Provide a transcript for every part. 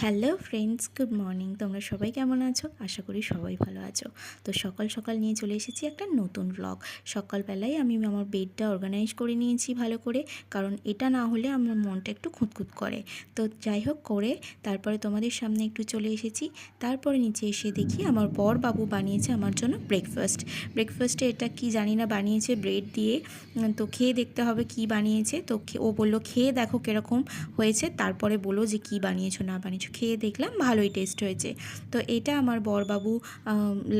Hello friends, good morning. তোমরা সবাই কেমন আছো? আশা করি সবাই ভালো আছো। তো সকাল সকাল নিয়ে চলে এসেছি একটা নতুন ব্লগ সকালবেলায় আমি আমার বেডটা অর্গানাইজ করে নিয়েছি ভালো করে, কারণ এটা না হলে আমার মনটা একটু খুঁতখুত করে। তো যাই হোক করে, তারপরে তোমাদের সামনে একটু চলে এসেছি। তারপরে নিচে এসে দেখি আমার বর বাবু বানিয়েছে আমার জন্য ব্রেকফাস্ট ব্রেকফাস্টে এটা কি জানি না বানিয়েছে ব্রেড দিয়ে। তো খেয়ে দেখতে হবে কি বানিয়েছে। তো ও বলল, খেয়ে দেখো কীরকম হয়েছে। তারপরে বলো যে, কি বানিয়েছো, না বানিয়েছো? খেয়ে দেখলাম, ভালোই টেস্ট হয়েছে। তো এটা আমার বরবাবু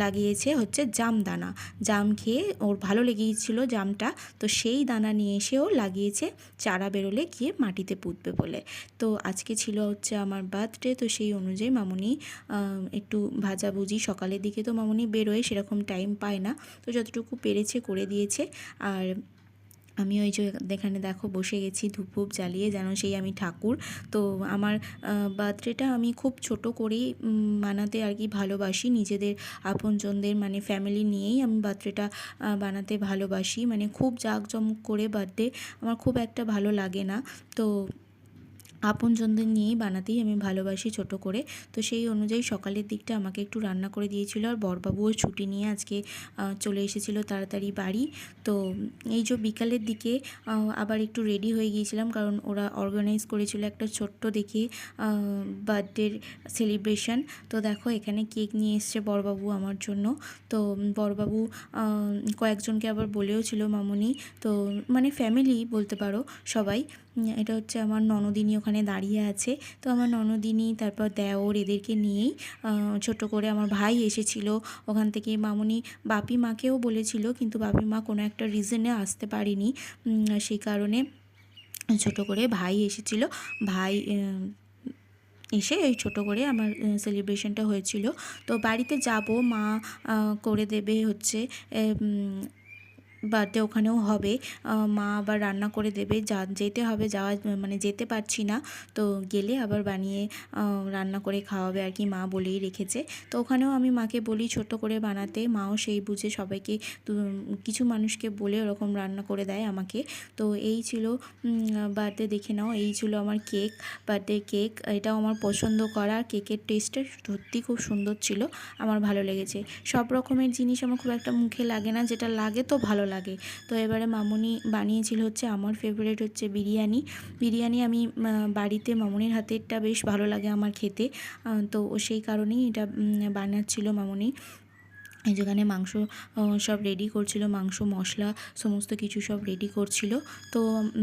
লাগিয়েছে হচ্ছে জাম দানা। জাম খেয়ে ওর ভালো লেগেছিল জামটা। তো সেই দানা নিয়ে এসেও লাগিয়েছে চারা বেরোলে গিয়ে মাটিতে পুঁতবে বলে। তো আজকে ছিল হচ্ছে আমার বার্থডে তো সেই অনুযায়ী মামুনি একটু ভাজাভুজি সকালের দিকে তো মামুনি বেরোয়, সেরকম টাইম পায় না। তো যতটুকু পেরেছে করে দিয়েছে। আর আমি ওই যে এখানে দেখো বসে গেছি ধূপ ধূপ জ্বালিয়ে যেন সেই আমি ঠাকুর। তো আমার বার্থডেটা আমি খুব ছোট করেই বানাতে আর কি ভালোবাসি। নিজেদের আপনজনদের মানে ফ্যামিলি নিয়েই আমি বার্থডেটা বানাতে ভালোবাসি। মানে খুব জাঁকজমক করে বার্থডে, আমার খুব একটা ভালো লাগে না। তো আপনজনদের নিয়েই বানাতেই আমি ভালোবাসি ছোট করে। তো সেই অনুযায়ী সকালের দিকটা আমাকে একটু রান্না করে দিয়েছিল আর বরবাবুও ছুটি নিয়ে আজকে চলে এসেছিল তাড়াতাড়ি বাড়ি। তো এই যে বিকালের দিকে আবার একটু রেডি হয়ে গিয়েছিলাম কারণ ওরা অর্গানাইজ করেছিল একটা ছোট্ট দেখে বার্থডের সেলিব্রেশন তো দেখো এখানে কেক নিয়ে এসছে বরবাবু আমার জন্য। তো বরবাবু কয়েকজনকে আবার বলেও ছিল মামুনি। তো মানে ফ্যামিলি বলতে পারো সবাই। এটা হচ্ছে আমার ননদিনী ওখানে দাঁড়িয়ে আছে। তো আমার ননদিনী, তারপর দেওর এদেরকে নিয়েই ছোট করে আমার ভাই এসেছিল। ওখান থেকে মামুনি বাপি মাকেও বলেছিল, কিন্তু বাপি মা কোনো একটা রিজনে আসতে পারেনি। সেই কারণে ছোট করে ভাই এসেছিল। ভাই এসে এই ছোট করে আমার সেলিব্রেশনটা হয়েছিল। তো বাড়িতে যাব, মা করে দেবে হচ্ছে বার্থডে ওখানেও হবে। মা আবার রান্না করে দেবে। যা, যেতে হবে, যাওয়া মানে যেতে পারছি না। তো গেলে আবার বানিয়ে রান্না করে খাওয়াবে আর কি মা বলেই রেখেছে। তো ওখানেও আমি মাকে বলি ছোট করে বানাতে। মাও সেই বুঝে সবাইকে কিছু মানুষকে বলে ওরকম রান্না করে দেয় আমাকে। তো এই ছিল বার্থডে দেখে নাও। এই ছিল আমার কেক বার্থডে কেক। এটাও আমার পছন্দ করা। কেকের টেস্টটা সত্যি খুব সুন্দর ছিল। আমার ভালো লেগেছে। সব রকমের জিনিস আমার খুব একটা মুখে লাগে না। যেটা লাগে তো ভালো লাগে। তো এবারে মামুনি বানিয়েছিল হচ্ছে আমার ফেভারিট হচ্ছে বিরিয়ানি। বিরিয়ানি আমি বাড়িতে মামুনির হাতেরটা বেশ ভালো লাগে আমার খেতে। তো সেই কারণেই এটা বানাচ্ছিল মামুনি। যেখানে মাংস সব রেডি করছিল, মাংস, মশলা, সমস্ত কিছু সব রেডি করছিল। তো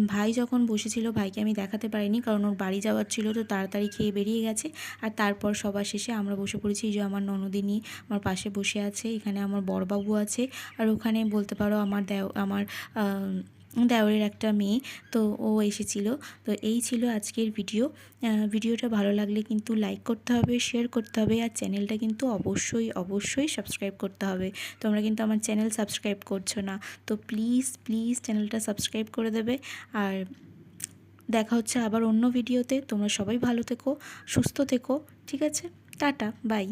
ভাই যখন বসেছিল, ভাইকে আমি দেখাতে পারিনি কারণ ওর বাড়ি যাওয়ার ছিল, তো তাড়াতাড়ি খেয়ে বেরিয়ে গেছে। আর তারপর সবার শেষে আমরা বসে পড়েছি যে আমার ননদিনী আমার পাশে বসে আছে, এখানে আমার বড়বাবু আছে। আর ওখানে বলতে পারো আমার দেও, আমার দেওরের একটা মেয়ে, তো ও এসেছিল। তো এই ছিল আজকের ভিডিও। ভিডিওটা ভালো লাগলে কিন্তু লাইক করতে হবে শেয়ার করতে হবে, আর চ্যানেলটা কিন্তু অবশ্যই অবশ্যই সাবস্ক্রাইব করতে হবে। তোমরা কিন্তু আমার চ্যানেল সাবস্ক্রাইব করছ না। তো প্লিজ প্লিজ চ্যানেলটা সাবস্ক্রাইব করে দেবে। আর দেখা হচ্ছে আবার অন্য ভিডিওতে। তোমরা সবাই ভালো থেকো, সুস্থ থেকো। ঠিক আছে? Tata bye